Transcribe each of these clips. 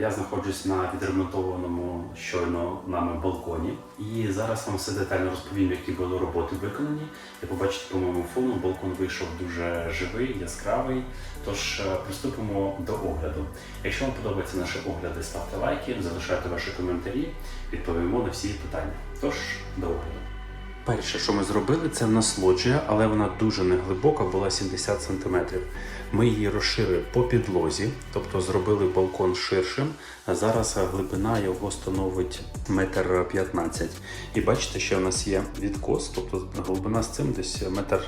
Я знаходжусь на відремонтованому щойно нами балконі. І зараз вам все детально розповім, які були роботи виконані. Як побачите по моєму фону, балкон вийшов дуже живий, яскравий. Тож е, приступимо до огляду. Якщо вам подобаються наші огляди, ставте лайки, залишайте ваші коментарі, відповімо на всі питання. Тож до огляду. Перше, що ми зробили, це в нас лоджія, але вона дуже неглибока, була 70 см. Ми її розширили по підлозі, тобто зробили балкон ширшим. А зараз глибина його становить метр 15. І бачите, що в нас є відкос, тобто глибина з цим десь метр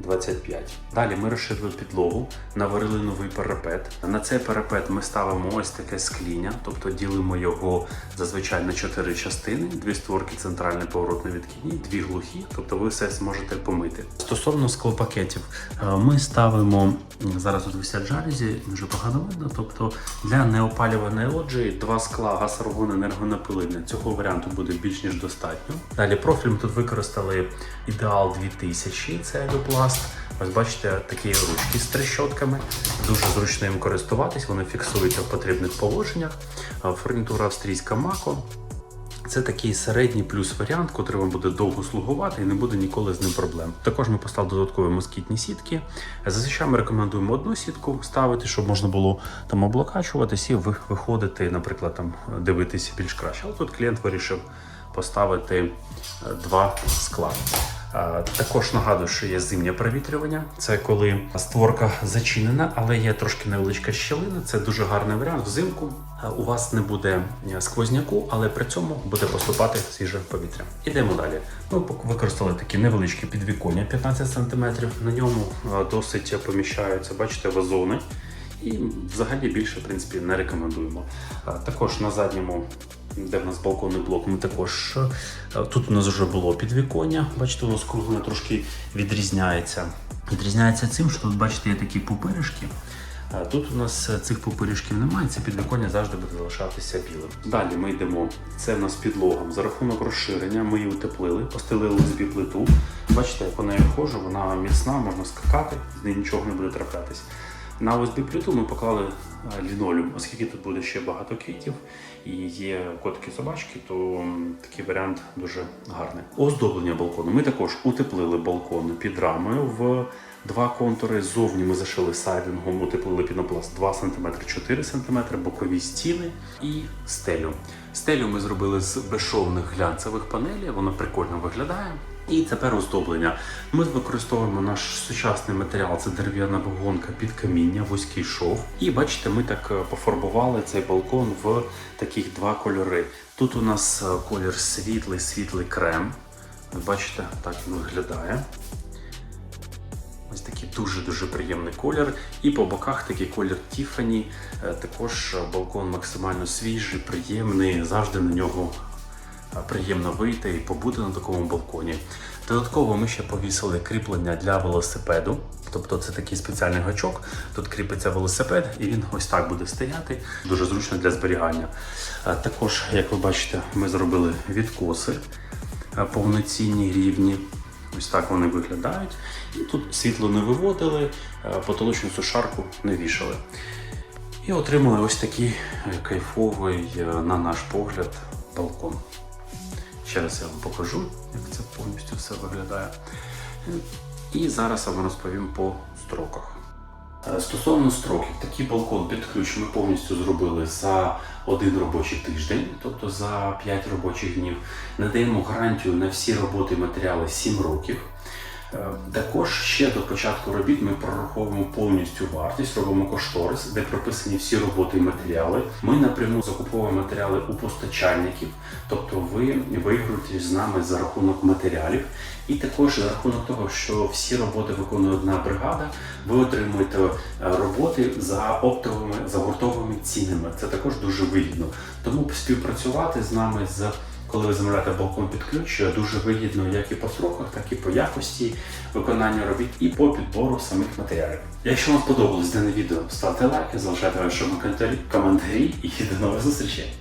25. Далі ми розширили підлогу, наварили новий парапет. На цей парапет ми ставимо ось таке скління, тобто ділимо його зазвичай на чотири частини: дві створки центральний поворотний відкидні, дві глухі, тобто ви все зможете помити. Стосовно склопакетів, е, ми ставимо зараз тут висять жалюзі, дуже погано видно. Тобто для неопалюваної лоджії два скла газ-аргон енергонапилення. Цього варіанту буде більш ніж достатньо. Далі профіль ми тут використали ідеал 2000, це Елюпласт. Ось бачите, такі ручки з трещотками. Дуже зручно їм користуватись, вони фіксуються в потрібних положеннях. Фурнітура австрійська Мако. Це такий середній плюс варіант, котрий вам буде довго слугувати і не буде ніколи з ним проблем. Також ми поставили додаткові москітні сітки. Зазвичай ми рекомендуємо одну сітку ставити, щоб можна було там облокачуватись і виходити, наприклад, там дивитися більш краще. Але тут клієнт вирішив поставити е, два скла. Також нагадую, що є зимнє провітрювання. Це коли створка зачинена, але є трошки невеличка щілина. Це дуже гарний варіант. Взимку е, у вас не буде е, сквозняку, але при цьому буде поступати свіже повітря. Ідемо далі. Ми використали такі невеличкі підвіконня 15 см. На ньому е, досить поміщаються, бачите, вазони. І взагалі більше, в принципі, не рекомендуємо. Також на задньому, де в нас балконний блок, ми також е, тут у нас вже було підвіконня. Бачите, воно скруглене трошки відрізняється. Відрізняється цим, що тут, бачите, є такі пупиришки. Тут у нас е, цих пупиришків немає, це підвіконня завжди буде залишатися білим. Далі ми йдемо. Це в нас підлога. За рахунок розширення ми її утеплили, постелили USB плиту. Бачите, як вона я входжу, вона міцна, можна скакати, з неї нічого не буде траплятись. На USB плиту ми поклали е, лінолеум, оскільки тут буде ще багато квітів і є котики собачки, то такий варіант дуже гарний. Оздоблення балкону. Ми також утеплили балкон під рамою в два контури. Ззовні ми зашили сайдингом, утеплили пінопласт 2 см, 4 см, бокові стіни і стелю. Стелю ми зробили з безшовних глянцевих панелей, воно прикольно виглядає. І тепер оздоблення. Ми використовуємо наш сучасний матеріал, це дерев'яна вагонка під каміння, вузький шов. І бачите, ми так е, пофарбували цей балкон в таких два кольори. Тут у нас е, колір світлий, світлий крем. Бачите, так він виглядає. Ось такий дуже-дуже приємний колір. І по боках такий колір Тіфані. Е, Також балкон максимально свіжий, приємний. Завжди на нього приємно вийти і побути на такому балконі. Додатково ми ще повісили кріплення для велосипеду. Тобто це такий спеціальний гачок. Тут кріпиться велосипед, і він ось так буде стояти. Дуже зручно для зберігання. Е, Також, як ви бачите, ми зробили відкоси е, повноцінні рівні. Ось так вони виглядають. І тут світло не виводили, е, потолочну сушарку не вішали. І отримали ось такий е, кайфовий, е, на наш погляд, балкон. Ще раз я вам покажу, як це повністю все виглядає. І зараз я вам розповім по строках. Е, Стосовно строків, такий балкон під ключ ми повністю зробили за один робочий тиждень, тобто за 5 робочих днів. Надаємо гарантію на всі роботи і матеріали 7 років. Е, Також ще до початку робіт ми прораховуємо повністю вартість, робимо кошторис, де прописані всі роботи і матеріали. Ми напряму закуповуємо матеріали у постачальників, тобто ви виігруєте з нами за рахунок матеріалів. І також за рахунок того, що всі роботи виконує одна бригада, ви отримуєте е, роботи за оптовими за гуртовими цінами. Це також дуже вигідно. Тому співпрацювати з нами з коли ви замовляєте балкон під ключ, дуже вигідно як і по сроках, так і по якості виконання робіт, і по підбору самих матеріалів. Якщо вам сподобалось дане відео, ставте лайки, залишайте ваші коментарі і до нових зустрічей.